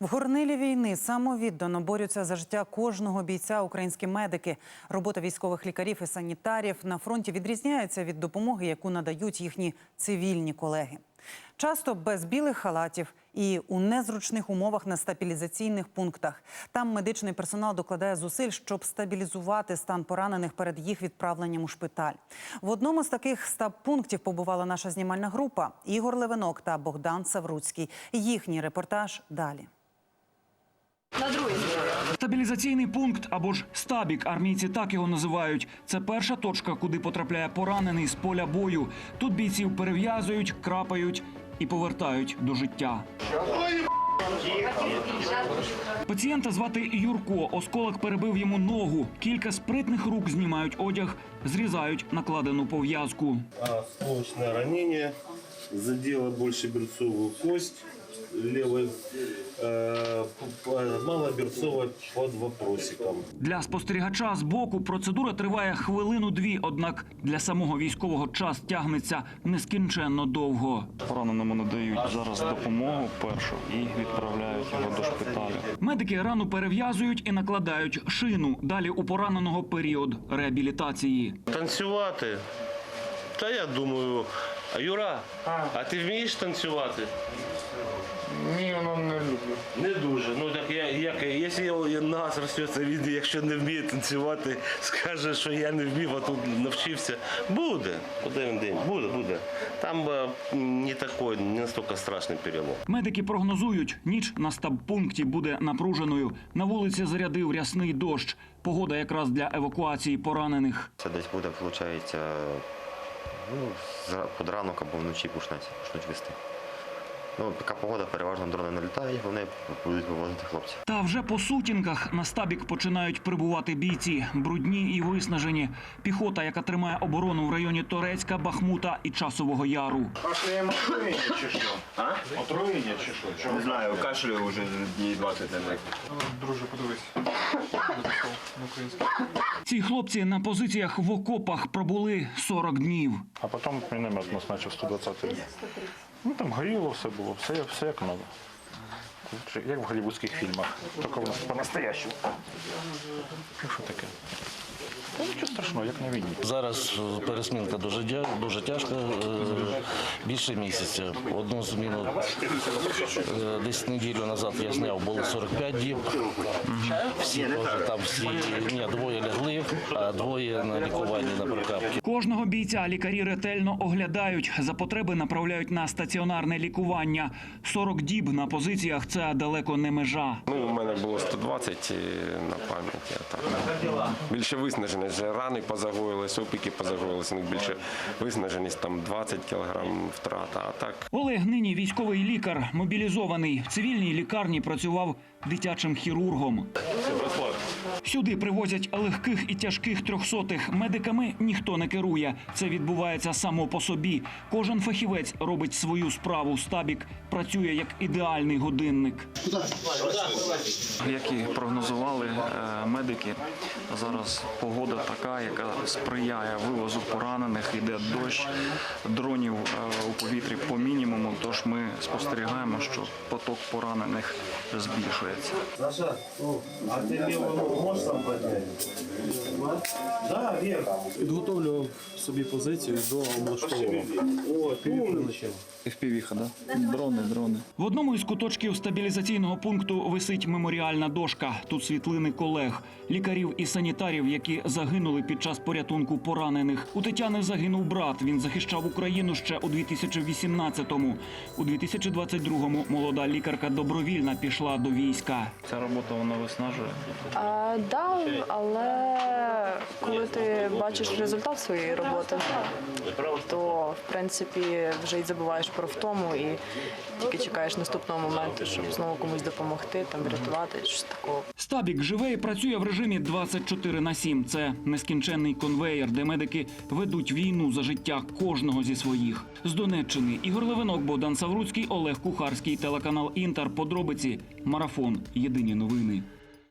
В горнилі війни самовіддано борються за життя кожного бійця українські медики. Робота військових лікарів і санітарів на фронті відрізняється від допомоги, яку надають їхні цивільні колеги. Часто без білих халатів і у незручних умовах на стабілізаційних пунктах. Там медичний персонал докладає зусиль, щоб стабілізувати стан поранених перед їх відправленням у шпиталь. В одному з таких стаб-пунктів побувала наша знімальна група Ігор Левинок та Богдан Савруцький. Їхній репортаж далі. Стабілізаційний пункт або ж стабік, армійці так його називають. Це перша точка, куди потрапляє поранений з поля бою. Тут бійців перев'язують, крапають і повертають до життя. Пацієнта звати Юрко. Осколок перебив йому ногу. Кілька спритних рук знімають одяг, зрізають накладену пов'язку. Осколочное ранение задело больше берцовую кость левой, э, малоберцовая под вопросиком. Для спостерігача з боку процедура триває хвилину-дві, однак для самого військового час тягнеться нескінченно довго. Пораненому надають зараз допомогу першу і відправляють його до шпиталю. Медики рану перев'язують і накладають шину. Далі у пораненого період реабілітації. Танцювати? Та я думаю, а Юра, а ти вмієш танцювати? Ні, ну не люблю. Не дуже. Ну так я як якщо я нога зростеться, він якщо не вміє танцювати, скаже, що я не вмів, а тут навчився. Буде. Один день. Буде, буде. Там е, не такой, не настільки страшний перелом. Медики прогнозують, ніч на стаб-пункті буде напруженою. На вулиці зарядив рясний дощ. Погода якраз для евакуації поранених. Це десь буде, виходить, ну, зра- під ранок або вночі почнуть, почнуть вести. Ну, така погода, переважно дрони не літають, вони будуть вивозити хлопців. Та вже по сутінках на стабік починають прибувати бійці, брудні і виснажені. Піхота, яка тримає оборону в районі Торецька, Бахмута і Часового Яру. Кашляємо отруєння чи що? А? Отруєння чи що? Чого? Не знаю, кашлюю вже дні 20 не Друже, подивись. Ці хлопці на позиціях в окопах пробули 40 днів. А потім міномет нас почав 120 Ну там горіло, все було, все, все як треба. Як в голівудських фільмах. Тільки в нас по-настоящему. Що таке? Та нічого страшного, як на війні. Зараз е, пересмінка дуже, дя- дуже тяжка, е, більше місяця. Одну зміну е, десь неділю назад я зняв, було 45 діб. Всі теж там всі, ні, двоє лягли, а двоє на лікуванні на прокапці. Кожного бійця лікарі ретельно оглядають. За потреби направляють на стаціонарне лікування. 40 діб на позиціях це далеко не межа. Ну, у мене було 120 на пам'яті. а Так. Більше виснаженість. Рани позагоїлись, опіки позагоїлись. не більше виснаженість, там 20 кілограм втрата. А так Олег нині військовий лікар, мобілізований. В цивільній лікарні працював дитячим хірургом. Сюди привозять легких і тяжких трьохсотих. Медиками ніхто не керує. Це відбувається само по собі. Кожен фахівець робить свою справу. Стабік працює як ідеальний годинник. Як і прогнозували е, медики, зараз погода така, яка сприяє вивозу поранених, йде дощ, дронів е, у повітрі по мінімуму. Тож ми спостерігаємо, що поток поранених збільшується. Можеш сам підняти? Да, вверх. Підготовлював собі позицію до облаштового. О, Прилетів. Впівіха, да? Дрони, дрони. В одному із куточків стабілізаційного пункту висить меморіальна дошка. Тут світлини колег, лікарів і санітарів, які загинули під час порятунку поранених. У Тетяни загинув брат. Він захищав Україну ще у 2018-му. У 2022-му молода лікарка добровільна пішла до війська. Ця робота вона виснажує. А, да, але коли ти бачиш результат своєї роботи, то в принципі вже й забуваєш про втому і тільки чекаєш наступного моменту, щоб знову комусь допомогти, там врятувати щось такого. Стабік живе і працює в режимі 24 на 7. Це нескінченний конвеєр, де медики ведуть війну за життя кожного зі своїх. З Донеччини Ігор Левинок, Богдан Савруцький, Олег Кухарський, телеканал Інтер. Подробиці. Марафон. Єдині новини.